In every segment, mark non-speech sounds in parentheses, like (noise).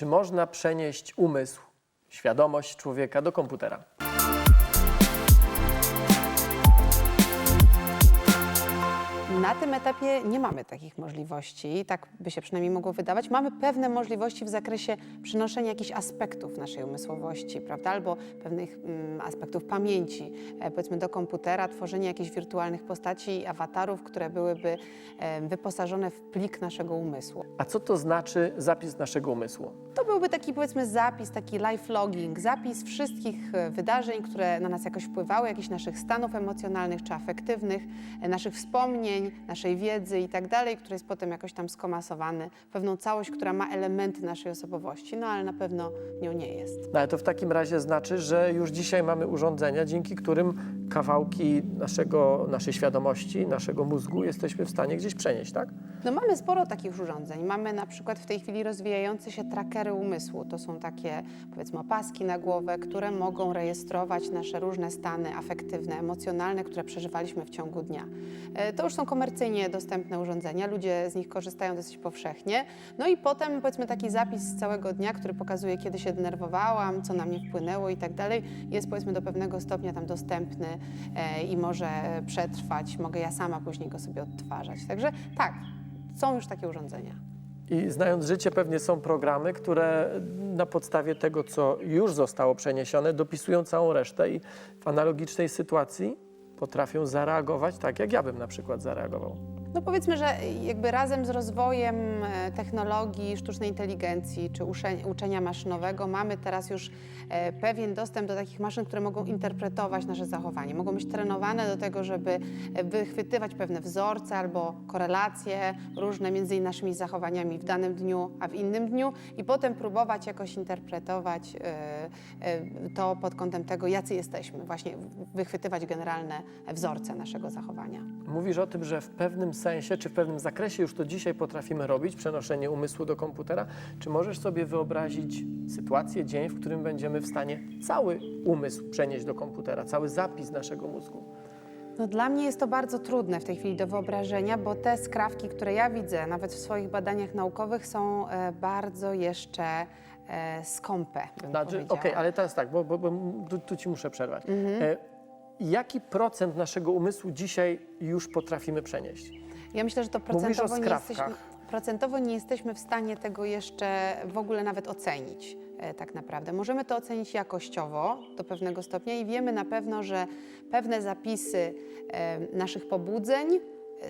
Czy można przenieść umysł, świadomość człowieka do komputera? Na tym etapie nie mamy takich możliwości, tak by się przynajmniej mogło wydawać. Mamy pewne możliwości w zakresie przenoszenia jakichś aspektów naszej umysłowości, prawda? Albo pewnych mm, aspektów pamięci, e, powiedzmy do komputera, tworzenie jakichś wirtualnych postaci i awatarów, które byłyby e, wyposażone w plik naszego umysłu. A co to znaczy zapis naszego umysłu? To byłby taki powiedzmy zapis, taki life logging, zapis wszystkich e, wydarzeń, które na nas jakoś wpływały, jakichś naszych stanów emocjonalnych czy afektywnych, e, naszych wspomnień, naszej wiedzy i tak dalej, który jest potem jakoś tam skomasowany pewną całość, która ma elementy naszej osobowości, no ale na pewno nią nie jest. No ale to w takim razie znaczy, że już dzisiaj mamy urządzenia, dzięki którym kawałki naszego, naszej świadomości, naszego mózgu jesteśmy w stanie gdzieś przenieść, tak? No mamy sporo takich urządzeń. Mamy na przykład w tej chwili rozwijające się trackery umysłu. To są takie powiedzmy opaski na głowę, które mogą rejestrować nasze różne stany afektywne, emocjonalne, które przeżywaliśmy w ciągu dnia. E, To już są komercyjnie dostępne urządzenia, ludzie z nich korzystają dosyć powszechnie. No i potem powiedzmy taki zapis z całego dnia, który pokazuje, kiedy się denerwowałam, co na mnie wpłynęło i tak dalej, jest powiedzmy do pewnego stopnia tam dostępny i może przetrwać. Mogę ja sama później go sobie odtwarzać. Także tak, są już takie urządzenia. I znając życie, pewnie są programy, które na podstawie tego, co już zostało przeniesione, dopisują całą resztę i w analogicznej sytuacji potrafią zareagować tak, jak ja bym na przykład zareagował. No powiedzmy, że jakby razem z rozwojem e, technologii, sztucznej inteligencji czy uczenia maszynowego mamy teraz już e, pewien dostęp do takich maszyn, które mogą interpretować nasze zachowanie. Mogą być trenowane do tego, żeby e, wychwytywać pewne wzorce albo korelacje różne między naszymi zachowaniami w danym dniu, a w innym dniu i potem próbować jakoś interpretować to pod kątem tego, jacy jesteśmy. Właśnie wychwytywać generalne wzorce naszego zachowania. Mówisz o tym, że w pewnym sensie, czy w pewnym zakresie już to dzisiaj potrafimy robić, przenoszenie umysłu do komputera. Czy możesz sobie wyobrazić sytuację, dzień, w którym będziemy w stanie cały umysł przenieść do komputera, cały zapis naszego mózgu? No, dla mnie jest to bardzo trudne w tej chwili do wyobrażenia, bo te skrawki, które ja widzę, nawet w swoich badaniach naukowych, są e, bardzo jeszcze e, skąpe. Znaczy, Okej, powiedziała. ale teraz tak, bo, bo, bo tu, tu ci muszę przerwać. E, jaki procent naszego umysłu dzisiaj już potrafimy przenieść? Ja myślę, że to procentowo nie, jesteśmy, procentowo nie jesteśmy w stanie tego jeszcze w ogóle nawet ocenić. e, Tak naprawdę. Możemy to ocenić jakościowo do pewnego stopnia i wiemy na pewno, że pewne zapisy e, naszych pobudzeń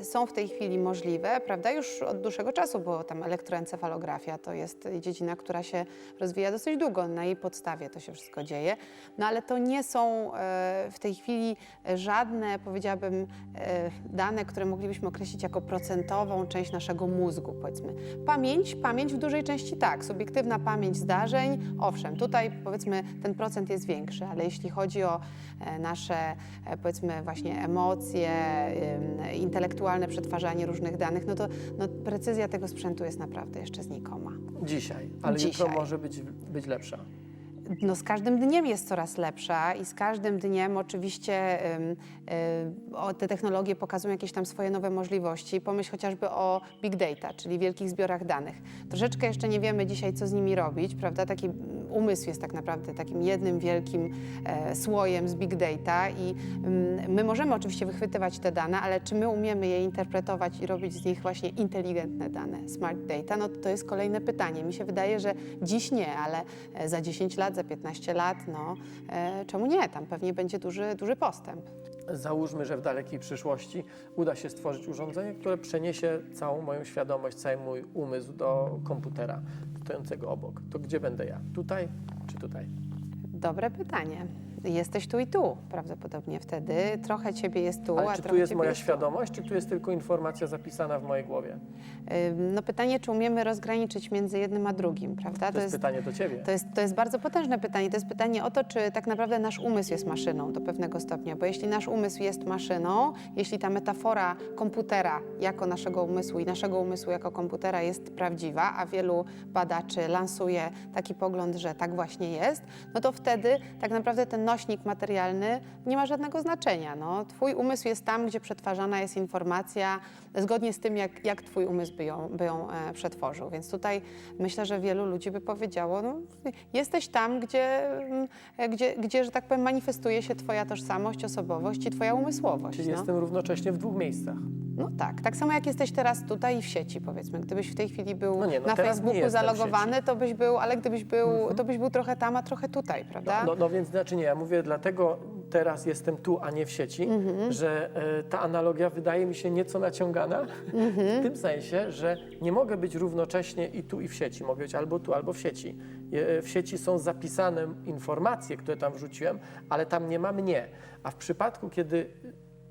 są w tej chwili możliwe, prawda, już od dłuższego czasu, bo tam elektroencefalografia to jest dziedzina, która się rozwija dosyć długo, na jej podstawie to się wszystko dzieje, no ale to nie są e, w tej chwili żadne, powiedziałabym, e, dane, które moglibyśmy określić jako procentową część naszego mózgu, powiedzmy. Pamięć, pamięć w dużej części tak, subiektywna pamięć zdarzeń, owszem, tutaj powiedzmy ten procent jest większy, ale jeśli chodzi o e, nasze, powiedzmy właśnie emocje, em, intelektualne przetwarzanie różnych danych, no to no, precyzja tego sprzętu jest naprawdę jeszcze znikoma. Dzisiaj, ale Dzisiaj. jutro może być, być lepsza. No, z każdym dniem jest coraz lepsza i z każdym dniem oczywiście y, o, te technologie pokazują jakieś tam swoje nowe możliwości. Pomyśl chociażby o big data, czyli wielkich zbiorach danych. Troszeczkę jeszcze nie wiemy dzisiaj, co z nimi robić, prawda? Taki umysł jest tak naprawdę takim jednym wielkim e, słojem z big data i ym, my możemy oczywiście wychwytywać te dane, ale czy my umiemy je interpretować i robić z nich właśnie inteligentne dane, smart data, no to jest kolejne pytanie. Mi się wydaje, że dziś nie, ale e, za 10 lat, za 15 lat, no e, czemu nie? Tam pewnie będzie duży, duży postęp. Załóżmy, że w dalekiej przyszłości uda się stworzyć urządzenie, które przeniesie całą moją świadomość, cały mój umysł do komputera stojącego obok. To gdzie będę ja? Tutaj czy tutaj? Dobre pytanie. Jesteś tu i tu prawdopodobnie wtedy. Trochę ciebie jest tu, Ale a czy tu trochę jest ciebie moja jest tu. świadomość, czy tu jest tylko informacja zapisana w mojej głowie? Ym, No pytanie, czy umiemy rozgraniczyć między jednym a drugim, prawda? To jest pytanie do ciebie. To jest, to jest bardzo potężne pytanie. To jest pytanie o to, czy tak naprawdę nasz umysł jest maszyną do pewnego stopnia. Bo jeśli nasz umysł jest maszyną, jeśli ta metafora komputera jako naszego umysłu i naszego umysłu jako komputera jest prawdziwa, a wielu badaczy lansuje taki pogląd, że tak właśnie jest, no to wtedy tak naprawdę te nośnik materialny nie ma żadnego znaczenia. No, twój umysł jest tam, gdzie przetwarzana jest informacja zgodnie z tym, jak, jak twój umysł by ją, by ją e, przetworzył. Więc tutaj myślę, że wielu ludzi by powiedziało, no, jesteś tam, gdzie, mm, gdzie, gdzie, że tak powiem, manifestuje się twoja tożsamość, osobowość i twoja umysłowość. Czyli no. jestem równocześnie w dwóch miejscach. No tak, tak samo jak jesteś teraz tutaj i w sieci, powiedzmy. Gdybyś w tej chwili był No nie, no na teraz nie Facebooku jestem w zalogowany, to byś był, ale gdybyś był, to byś był trochę tam, a trochę tutaj, prawda? No, no więc znaczy nie, ja mówię dlatego teraz jestem tu, a nie w sieci, Mhm. że e, ta analogia wydaje mi się nieco naciągana, (laughs) Mhm. w tym sensie, że nie mogę być równocześnie i tu, i w sieci. Mogę być albo tu, albo w sieci. Je- W sieci są zapisane informacje, które tam wrzuciłem, ale tam nie ma mnie. A w przypadku, kiedy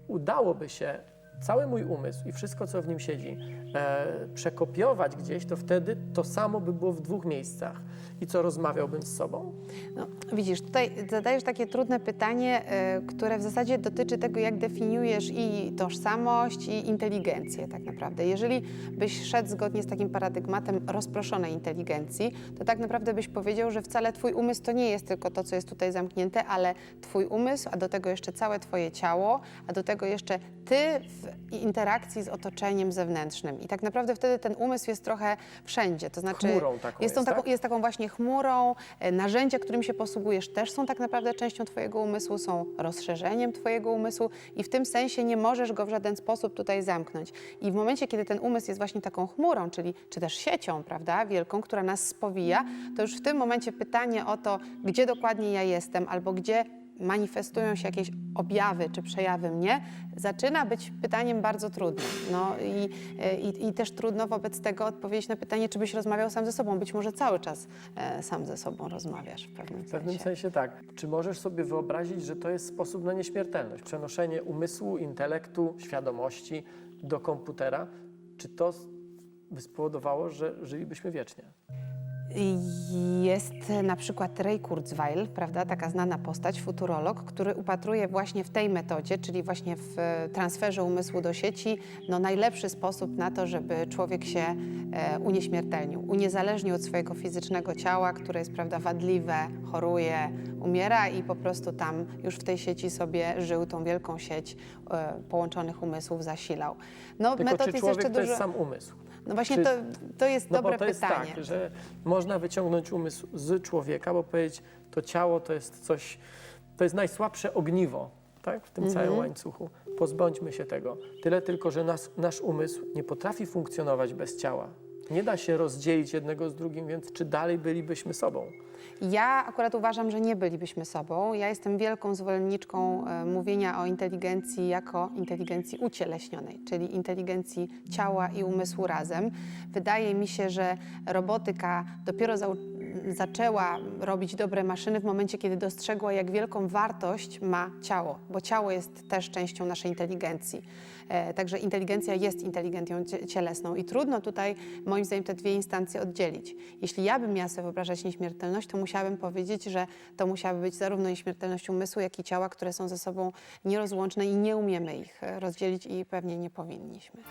udałoby się cały mój umysł i wszystko, co w nim siedzi, e, przekopiować gdzieś, to wtedy to samo by było w dwóch miejscach. I co, rozmawiałbym z sobą? No, widzisz, tutaj zadajesz takie trudne pytanie, y, które w zasadzie dotyczy tego, jak definiujesz i tożsamość, i inteligencję tak naprawdę. Jeżeli byś szedł zgodnie z takim paradygmatem rozproszonej inteligencji, to tak naprawdę byś powiedział, że wcale twój umysł to nie jest tylko to, co jest tutaj zamknięte, ale twój umysł, a do tego jeszcze całe twoje ciało, a do tego jeszcze ty w interakcji z otoczeniem zewnętrznym. I tak naprawdę wtedy ten umysł jest trochę wszędzie. To znaczy Chmurą taką jest, tą jest, taką, tak? jest taką właśnie chmurą. E, Narzędzia, którymi się posługujesz, też są tak naprawdę częścią Twojego umysłu, są rozszerzeniem Twojego umysłu i w tym sensie nie możesz go w żaden sposób tutaj zamknąć. I w momencie, kiedy ten umysł jest właśnie taką chmurą, czyli czy też siecią, prawda, wielką, która nas spowija, to już w tym momencie pytanie o to, gdzie dokładnie ja jestem albo gdzie manifestują się jakieś objawy czy przejawy mnie, zaczyna być pytaniem bardzo trudnym. No i, i, i też trudno wobec tego odpowiedzieć na pytanie, czy byś rozmawiał sam ze sobą. Być może cały czas e, sam ze sobą rozmawiasz w pewnym W pewnym sensie. sensie tak. Czy możesz sobie wyobrazić, że to jest sposób na nieśmiertelność? Przenoszenie umysłu, intelektu, świadomości do komputera? Czy to by spowodowało, że żylibyśmy wiecznie? Jest na przykład Ray Kurzweil, prawda, taka znana postać, futurolog, który upatruje właśnie w tej metodzie, czyli właśnie w e, transferze umysłu do sieci, no najlepszy sposób na to, żeby człowiek się e, unieśmiertelnił, uniezależnił od swojego fizycznego ciała, które jest, prawda, wadliwe, choruje, umiera i po prostu tam już w tej sieci sobie żył, tą wielką sieć e, połączonych umysłów zasilał. No, Tylko metod czy jest człowiek jeszcze to dużo... jest sam umysł? No właśnie czy- to, to jest No dobre bo to jest pytanie. tak, że można wyciągnąć umysł z człowieka, bo powiedzieć, to ciało to jest coś, to jest najsłabsze ogniwo, tak, w tym Mhm. całym łańcuchu. Pozbądźmy się tego. Tyle tylko, że nas, nasz umysł nie potrafi funkcjonować bez ciała. Nie da się rozdzielić jednego z drugim, więc czy dalej bylibyśmy sobą? Ja akurat uważam, że nie bylibyśmy sobą. Ja jestem wielką zwolenniczką e, mówienia o inteligencji jako inteligencji ucieleśnionej, czyli inteligencji ciała i umysłu razem. Wydaje mi się, że robotyka dopiero zau- zaczęła robić dobre maszyny w momencie, kiedy dostrzegła, jak wielką wartość ma ciało, bo ciało jest też częścią naszej inteligencji. E, Także inteligencja jest inteligencją cie- cielesną i trudno tutaj, moim zdaniem, te dwie instancje oddzielić. Jeśli ja bym miała sobie wyobrażać nieśmiertelność, to musiałabym powiedzieć, że to musiałaby być zarówno nieśmiertelność umysłu, jak i ciała, które są ze sobą nierozłączne i nie umiemy ich e, rozdzielić i pewnie nie powinniśmy.